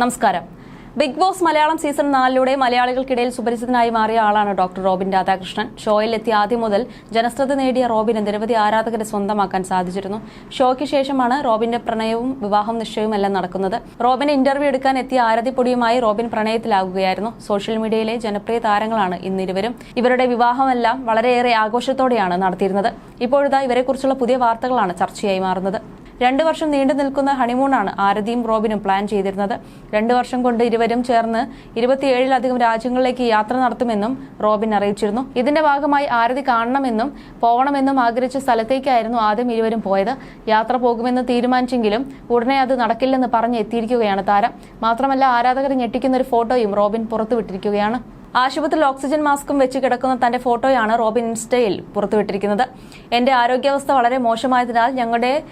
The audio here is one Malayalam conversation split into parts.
നമസ്കാരം. ബിഗ് ബോസ് മലയാളം സീസൺ നാലിലൂടെ മലയാളികൾക്കിടയിൽ സുപരിചിതനായി മാറിയ ആളാണ് ഡോക്ടർ റോബിൻ രാധാകൃഷ്ണൻ. ഷോയിൽ എത്തിയ ആദ്യം മുതൽ ജനശ്രദ്ധ നേടിയ റോബിന് നിരവധി ആരാധകരെ സ്വന്തമാക്കാൻ സാധിച്ചിരുന്നു. ഷോയ്ക്ക് ശേഷമാണ് റോബിന്റെ പ്രണയവും വിവാഹം നിശ്ചയവും എല്ലാം നടക്കുന്നത്. റോബിനെ ഇന്റർവ്യൂ എടുക്കാൻ എത്തിയ ആരതിപ്പൊടിയുമായി റോബിൻ പ്രണയത്തിലാകുകയായിരുന്നു. സോഷ്യൽ മീഡിയയിലെ ജനപ്രിയ താരങ്ങളാണ് ഇന്നിരുവരും. ഇവരുടെ വിവാഹമെല്ലാം വളരെയേറെ ആഘോഷത്തോടെയാണ് നടത്തിയിരുന്നത്. ഇപ്പോഴത്തെ ഇവരെക്കുറിച്ചുള്ള പുതിയ വാർത്തകളാണ് ചർച്ചയായി മാറുന്നത്. രണ്ടു വർഷം നീണ്ടു നിൽക്കുന്ന ഹണിമൂണാണ് ആരതിയും റോബിനും പ്ലാൻ ചെയ്തിരുന്നത്. രണ്ടു വർഷം കൊണ്ട് ഇരുവരും ചേർന്ന് ഇരുപത്തിയേഴിലധികം രാജ്യങ്ങളിലേക്ക് യാത്ര നടത്തുമെന്നും റോബിൻ അറിയിച്ചിരുന്നു. ഇതിന്റെ ഭാഗമായി ആരതി കാണണമെന്നും പോകണമെന്നും ആഗ്രഹിച്ച സ്ഥലത്തേക്കായിരുന്നു ആദ്യം ഇരുവരും പോയത്. യാത്ര പോകുമെന്ന് തീരുമാനിച്ചെങ്കിലും ഉടനെ അത് നടക്കില്ലെന്ന് പറഞ്ഞ് എത്തിയിരിക്കുകയാണ് താരം. മാത്രമല്ല ആരാധകർ ഞെട്ടിക്കുന്ന ഒരു ഫോട്ടോയും റോബിൻ പുറത്തുവിട്ടിരിക്കുകയാണ്. ആശുപത്രിയിൽ ഓക്സിജൻ മാസ്കും വെച്ച് കിടക്കുന്ന തന്റെ ഫോട്ടോയാണ് റോബിൻ ഇൻസ്റ്റയിൽ പുറത്തുവിട്ടിരിക്കുന്നത്. എന്റെ ആരോഗ്യാവസ്ഥ വളരെ മോശമായതിനാൽ ഞങ്ങളുടെ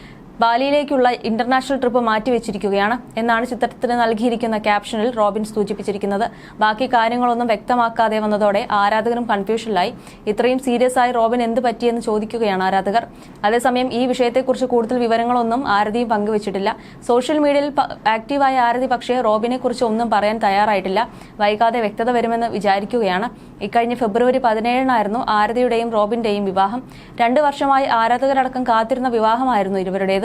ബാലിയിലേക്കുള്ള ഇന്റർനാഷണൽ ട്രിപ്പ് മാറ്റിവെച്ചിരിക്കുകയാണ് എന്നാണ് ചിത്രത്തിന് നൽകിയിരിക്കുന്ന ക്യാപ്ഷനിൽ റോബിൻ സൂചിപ്പിച്ചിരിക്കുന്നത്. ബാക്കി കാര്യങ്ങളൊന്നും വ്യക്തമാക്കാതെ വന്നതോടെ ആരാധകരും കൺഫ്യൂഷനിലായി. ഇത്രയും സീരിയസ് ആയി റോബിൻ എന്ത് പറ്റിയെന്ന് ചോദിക്കുകയാണ് ആരാധകർ. അതേസമയം ഈ വിഷയത്തെക്കുറിച്ച് കൂടുതൽ വിവരങ്ങളൊന്നും ആരതിയും പങ്കുവച്ചിട്ടില്ല. സോഷ്യൽ മീഡിയയിൽ ആക്റ്റീവായ ആരതി പക്ഷേ റോബിനെ കുറിച്ച് ഒന്നും പറയാൻ തയ്യാറായിട്ടില്ല. വൈകാതെ വ്യക്തത വരുമെന്ന് വിചാരിക്കുകയാണ്. ഇക്കഴിഞ്ഞ ഫെബ്രുവരി പതിനേഴിനായിരുന്നു ആരതിയുടെയും റോബിന്റെയും വിവാഹം. രണ്ടു വർഷമായി ആരാധകരടക്കം കാത്തിരുന്ന വിവാഹമായിരുന്നു ഇരുവരുടേതും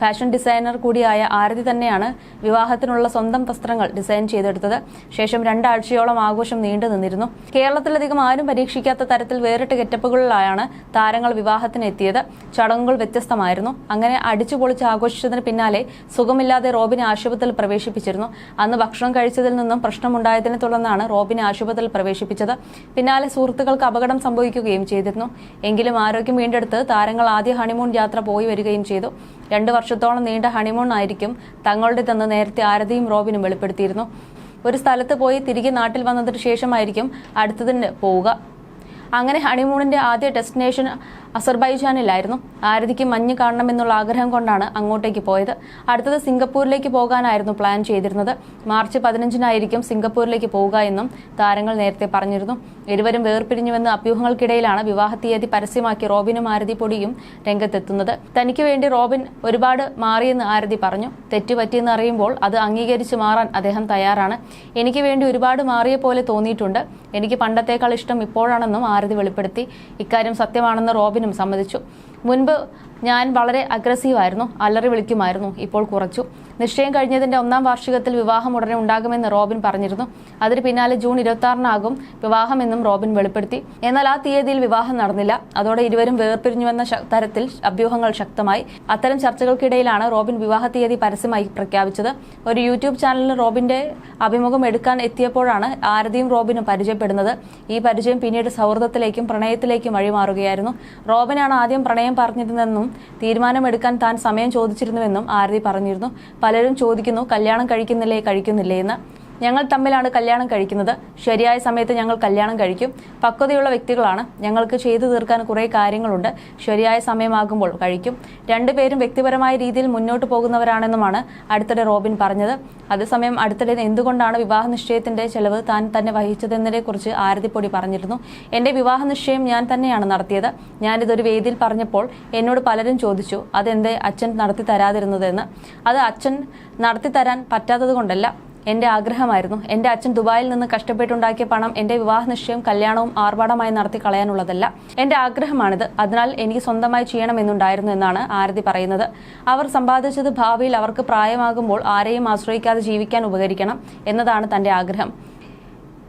ഫാഷൻ ഡിസൈനർ കൂടിയായ ആരതി തന്നെയാണ് വിവാഹത്തിനുള്ള സ്വന്തം വസ്ത്രങ്ങൾ ഡിസൈൻ ചെയ്തെടുത്തത്. ശേഷം രണ്ടാഴ്ചയോളം ആഘോഷം നീണ്ടു നിന്നിരുന്നു. കേരളത്തിലധികം ആരും പരീക്ഷിക്കാത്ത തരത്തിൽ വേറിട്ട ഗെറ്റപ്പുകളിലായാണ് താരങ്ങൾ വിവാഹത്തിന് എത്തിയത്. ചടങ്ങുകൾ വ്യത്യസ്തമായിരുന്നു. അങ്ങനെ അടിച്ചു പൊളിച്ച് ആഘോഷിച്ചതിന് പിന്നാലെ സുഖമില്ലാതെ റോബിനെ ആശുപത്രിയിൽ പ്രവേശിപ്പിച്ചിരുന്നു. അന്ന് ഭക്ഷണം കഴിച്ചതിൽ നിന്നും പ്രശ്നമുണ്ടായതിനെ തുടർന്നാണ് റോബിനെ ആശുപത്രിയിൽ പ്രവേശിപ്പിച്ചത്. പിന്നാലെ സുഹൃത്തുക്കൾക്ക് അപകടം സംഭവിക്കുകയും ചെയ്തിരുന്നു. എങ്കിലും ആരോഗ്യം വീണ്ടെടുത്ത് താരങ്ങൾ ആദ്യ ഹണിമൂൺ യാത്ര പോയി വരികയും ചെയ്തു. രണ്ട് വർഷത്തോളം നീണ്ട ഹണിമൂൺ ആയിരിക്കും തങ്ങളുടേതെന്ന് നേരത്തെ ആരതിയും റോബിനും വെളിപ്പെടുത്തിയിരുന്നു. ഒരു സ്ഥലത്ത് പോയി തിരികെ നാട്ടിൽ വന്നതിന് ശേഷമായിരിക്കും അടുത്തതിന് പോവുക. അങ്ങനെ ഹണിമൂണിന്റെ ആദ്യ ഡെസ്റ്റിനേഷൻ അസർബൈജാനിലായിരുന്നു. ആരതിക്ക് മഞ്ഞ് കാണണമെന്നുള്ള ആഗ്രഹം കൊണ്ടാണ് അങ്ങോട്ടേക്ക് പോയത്. അടുത്തത് സിംഗപ്പൂരിലേക്ക് പോകാനായിരുന്നു പ്ലാൻ ചെയ്തിരുന്നത്. മാർച്ച് പതിനഞ്ചിനായിരിക്കും സിംഗപ്പൂരിലേക്ക് പോവുക എന്നും താരങ്ങൾ നേരത്തെ പറഞ്ഞിരുന്നു. ഇരുവരും വേർപിരിഞ്ഞുവെന്ന അഭ്യൂഹങ്ങൾക്കിടയിലാണ് വിവാഹ തീയതി പരസ്യമാക്കി റോബിനും ആരതി പൊടിയും രംഗത്തെത്തുന്നത്. തനിക്ക് വേണ്ടി റോബിൻ ഒരുപാട് മാറിയെന്ന് ആരതി പറഞ്ഞു. തെറ്റുപറ്റിയെന്ന് അറിയുമ്പോൾ അത് അംഗീകരിച്ച് മാറാൻ അദ്ദേഹം തയ്യാറാണ്. എനിക്ക് വേണ്ടി ഒരുപാട് മാറിയ പോലെ തോന്നിയിട്ടുണ്ട്. എനിക്ക് പണ്ടത്തേക്കാൾ ഇഷ്ടം ഇപ്പോഴാണെന്നും ആരതി വെളിപ്പെടുത്തി. ഇക്കാര്യം സത്യമാണെന്ന് റോബിനും സമ്മതിച്ചു. മുൻപ് ഞാൻ വളരെ അഗ്രസീവായിരുന്നു. അലറി വിളിക്കുമായിരുന്നു. ഇപ്പോൾ കുറച്ചു. നിശ്ചയം കഴിഞ്ഞതിന്റെ ഒന്നാം വാർഷികത്തിൽ വിവാഹം ഉടനെ ഉണ്ടാകുമെന്ന് റോബിൻ പറഞ്ഞിരുന്നു. അതിന് പിന്നാലെ ജൂൺ ഇരുപത്തി ആറിനാകും വിവാഹമെന്നും റോബിൻ വെളിപ്പെടുത്തി. എന്നാൽ ആ തീയതിയിൽ വിവാഹം നടന്നില്ല. അതോടെ ഇരുവരും വേർപിരിഞ്ഞുവെന്ന തരത്തിൽ അഭ്യൂഹങ്ങൾ ശക്തമായി. അത്തരം ചർച്ചകൾക്കിടയിലാണ് റോബിൻ വിവാഹ തീയതി പരസ്യമായി പ്രഖ്യാപിച്ചത്. ഒരു യൂട്യൂബ് ചാനലിൽ റോബിന്റെ അഭിമുഖം എടുക്കാൻ എത്തിയപ്പോഴാണ് ആരതിയും റോബിനും പരിചയപ്പെടുന്നത്. ഈ പരിചയം പിന്നീട് സൗഹൃദത്തിലേക്കും പ്രണയത്തിലേക്കും വഴിമാറുകയായിരുന്നു. റോബിനാണ് ആദ്യം പ്രണയം പറഞ്ഞിരുന്നതെന്നും തീരുമാനമെടുക്കാൻ താൻ സമയം ചോദിച്ചിരുന്നുവെന്നും ആരതി പറഞ്ഞിരുന്നു. പലരും ചോദിക്കുന്നു കല്യാണം കഴിക്കുന്നില്ലേ കഴിക്കുന്നില്ലേ എന്ന്. ഞങ്ങൾ തമ്മിലാണ് കല്യാണം കഴിക്കുന്നത്. ശരിയായ സമയത്ത് ഞങ്ങൾ കല്യാണം കഴിക്കും. പക്വതയുള്ള വ്യക്തികളാണ്. ഞങ്ങൾക്ക് ചെയ്തു തീർക്കാൻ കുറേ കാര്യങ്ങളുണ്ട്. ശരിയായ സമയമാകുമ്പോൾ കഴിക്കും. രണ്ടുപേരും വ്യക്തിപരമായ രീതിയിൽ മുന്നോട്ട് പോകുന്നവരാണെന്നുമാണ് അടുത്തിടെ റോബിൻ പറഞ്ഞത്. അതേസമയം അടുത്തിടെ എന്തുകൊണ്ടാണ് വിവാഹ നിശ്ചയത്തിന്റെ ചെലവ് താൻ തന്നെ വഹിച്ചതെന്നതിനെ കുറിച്ച് ആരതിപ്പൊടി പറഞ്ഞിരുന്നു. എന്റെ വിവാഹ നിശ്ചയം ഞാൻ തന്നെയാണ് നടത്തിയത്. ഞാനിതൊരു വേദിയിൽ പറഞ്ഞപ്പോൾ എന്നോട് പലരും ചോദിച്ചു അതെന്തേ അച്ഛൻ നടത്തി തരാതിരുന്നതെന്ന് അത് അച്ഛൻ നടത്തി തരാൻ പറ്റാത്തത് കൊണ്ടല്ല. എന്റെ ആഗ്രഹമായിരുന്നു. എന്റെ അച്ഛൻ ദുബായിൽ നിന്ന് കഷ്ടപ്പെട്ടുണ്ടാക്കിയ പണം എന്റെ വിവാഹ നിശ്ചയം കല്യാണവും ആർഭാടമായി നടത്തി കളയാനുള്ളതല്ല. എന്റെ ആഗ്രഹമാണിത്. അതിനാൽ എനിക്ക് സ്വന്തമായി ചെയ്യണമെന്നുണ്ടായിരുന്നു എന്നാണ് ആരതി പറയുന്നത്. അവർ സമ്പാദിച്ചത് ഭാവിയിൽ അവർക്ക് പ്രായമാകുമ്പോൾ ആരെയും ആശ്രയിക്കാതെ ജീവിക്കാൻ ഉപകരിക്കണം എന്നതാണ് തന്റെ ആഗ്രഹം.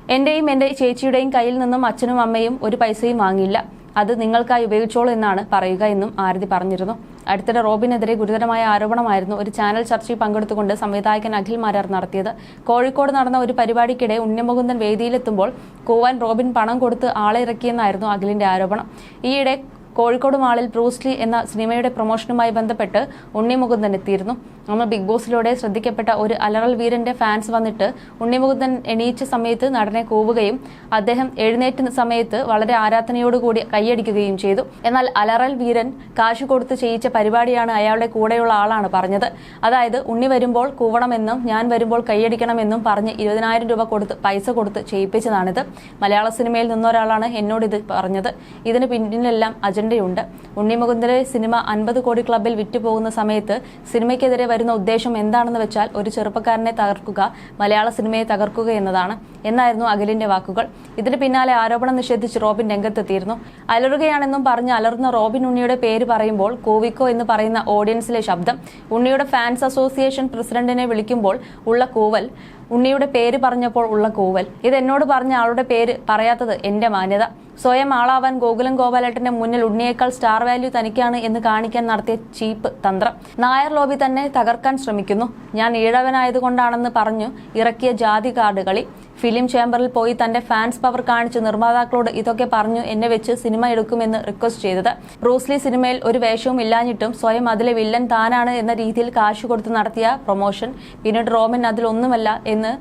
എന്റെയും എന്റെ ചേച്ചിയുടെയും കയ്യിൽ നിന്നും അച്ഛനും അമ്മയും ഒരു പൈസയും വാങ്ങിയില്ല. അത് നിങ്ങൾക്കായി ഉപയോഗിച്ചോളൂ എന്നാണ് പറയുക എന്നും ആരതി പറഞ്ഞിരുന്നു. അടുത്തിടെ റോബിനെതിരെ ഗുരുതരമായ ആരോപണമായിരുന്നു ഒരു ചാനൽ ചർച്ചയിൽ പങ്കെടുത്തുകൊണ്ട് സംവിധായകൻ അഖിൽ മാരാർ നടത്തിയത്. കോഴിക്കോട് നടന്ന ഒരു പരിപാടിക്കിടെ ഉണ്ണിമുകുന്ദൻ വേദിയിലെത്തുമ്പോൾ കൂവാൻ റോബിൻ പണം കൊടുത്ത് ആളെ ഇറക്കിയെന്നായിരുന്നു അഖിലിന്റെ ആരോപണം. ഈയിടെ കോഴിക്കോട് മാളിൽ ബ്രൂസ്ലി എന്ന സിനിമയുടെ പ്രൊമോഷനുമായി ബന്ധപ്പെട്ട് ഉണ്ണിമുകുന്ദൻ എത്തിയിരുന്നു. അന്ന് ബിഗ് ബോസിലൂടെ ശ്രദ്ധിക്കപ്പെട്ട ഒരു അലറൽ വീരന്റെ ഫാൻസ് വന്നിട്ട് ഉണ്ണിമുകുന്ദൻ എണീച്ച സമയത്ത് നടനെ കൂവുകയും അദ്ദേഹം എഴുന്നേറ്റ സമയത്ത് വളരെ ആരാധനയോടുകൂടി കൈയടിക്കുകയും ചെയ്തു. എന്നാൽ അലറൽ വീരൻ കാശ് കൊടുത്ത് ചെയ്യിച്ച പരിപാടിയാണ് അയാളുടെ കൂടെയുള്ള ആളാണ് പറഞ്ഞത്. അതായത് ഉണ്ണി വരുമ്പോൾ കൂവണമെന്നും ഞാൻ വരുമ്പോൾ കൈയടിക്കണമെന്നും പറഞ്ഞ് ഇരുപതിനായിരം രൂപ കൊടുത്ത് പൈസ കൊടുത്ത് ചെയ്യിപ്പിച്ചതാണിത്. മലയാള സിനിമയിൽ നിന്നൊരാളാണ് എന്നോട് ഇത് പറഞ്ഞത്. ഇതിന് പിന്നിലെല്ലാം അജണ്ടയുണ്ട്. ഉണ്ണിമുകുന്ദരെ സിനിമ അൻപത് കോടി ക്ലബിൽ വിറ്റുപോകുന്ന സമയത്ത് സിനിമയ്ക്കെതിരെ വരുന്ന ഉദ്ദേശം എന്താണെന്ന് വെച്ചാൽ ഒരു ചെറുപ്പക്കാരനെ തകർക്കുക മലയാള സിനിമയെ തകർക്കുക എന്നതാണ്. എന്നായിരുന്നു അഖിലിന്റെ വാക്കുകൾ. ഇതിന് പിന്നാലെ ആരോപണം നിഷേധിച്ച് റോബിൻ രംഗത്തെത്തിയിരുന്നു. അലറുകയാണെന്നും പറഞ്ഞ് അലർന്ന റോബിൻ ഉണ്ണിയുടെ പേര് പറയുമ്പോൾ കോവിക്കോ എന്ന് പറയുന്ന ഓഡിയൻസിലെ ശബ്ദം. ഉണ്ണിയുടെ ഫാൻസ് അസോസിയേഷൻ പ്രസിഡന്റിനെ വിളിക്കുമ്പോൾ ഉള്ള കൂവൽ ഉണ്ണിയുടെ പേര് പറഞ്ഞപ്പോൾ ഉള്ള കൂവൽ. ഇത് എന്നോട് പറഞ്ഞ ആളുടെ പേര് പറയാത്തത് എന്റെ മാന്യത. സ്വയം ആളാവാൻ ഗോകുലം ഗോപാലേട്ടന്റെ മുന്നിൽ ഉണ്ണിയേക്കാൾ സ്റ്റാർ വാല്യൂ തനിക്കാണ് എന്ന് കാണിക്കാൻ നടത്തിയ ചീപ്പ് തന്ത്രം. നായർ ലോബി തന്നെ തകർക്കാൻ ശ്രമിക്കുന്നു. ഞാൻ ഈഴവനായതുകൊണ്ടാണെന്ന് പറഞ്ഞു ഇറക്കിയ ജാതി കാർഡ് കളി ഫിലിം ചേംബറിൽ പോയി തന്റെ ഫാൻസ് പവർ കാണിച്ച് നിർമ്മാതാക്കളോട് ഇതൊക്കെ പറഞ്ഞു എന്നെ വെച്ച് സിനിമ എടുക്കുമെന്ന് റിക്വസ്റ്റ് ചെയ്തത്. ബ്രൂസ്ലി സിനിമയിൽ ഒരു വേഷവും ഇല്ലാഞ്ഞിട്ടും സ്വയം അതിലെ വില്ലൻ താനാണ് എന്ന രീതിയിൽ കാശ് കൊടുത്ത് നടത്തിയ പ്രൊമോഷൻ പിന്നീട് റോമൻ അതിലൊന്നുമല്ല എന്ന്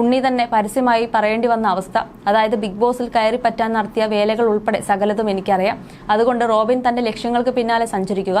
ഉണ്ണി തന്നെ പരസ്യമായി പറയേണ്ടി വന്ന അവസ്ഥ. അതായത് ബിഗ് ബോസിൽ കയറി പറ്റാൻ നടത്തിയ വേലകൾ ഉൾപ്പെടെ സകലതും എനിക്കറിയാം. അതുകൊണ്ട് റോബിൻ തന്റെ ലക്ഷ്യങ്ങൾക്ക് പിന്നാലെ സഞ്ചരിക്കുക.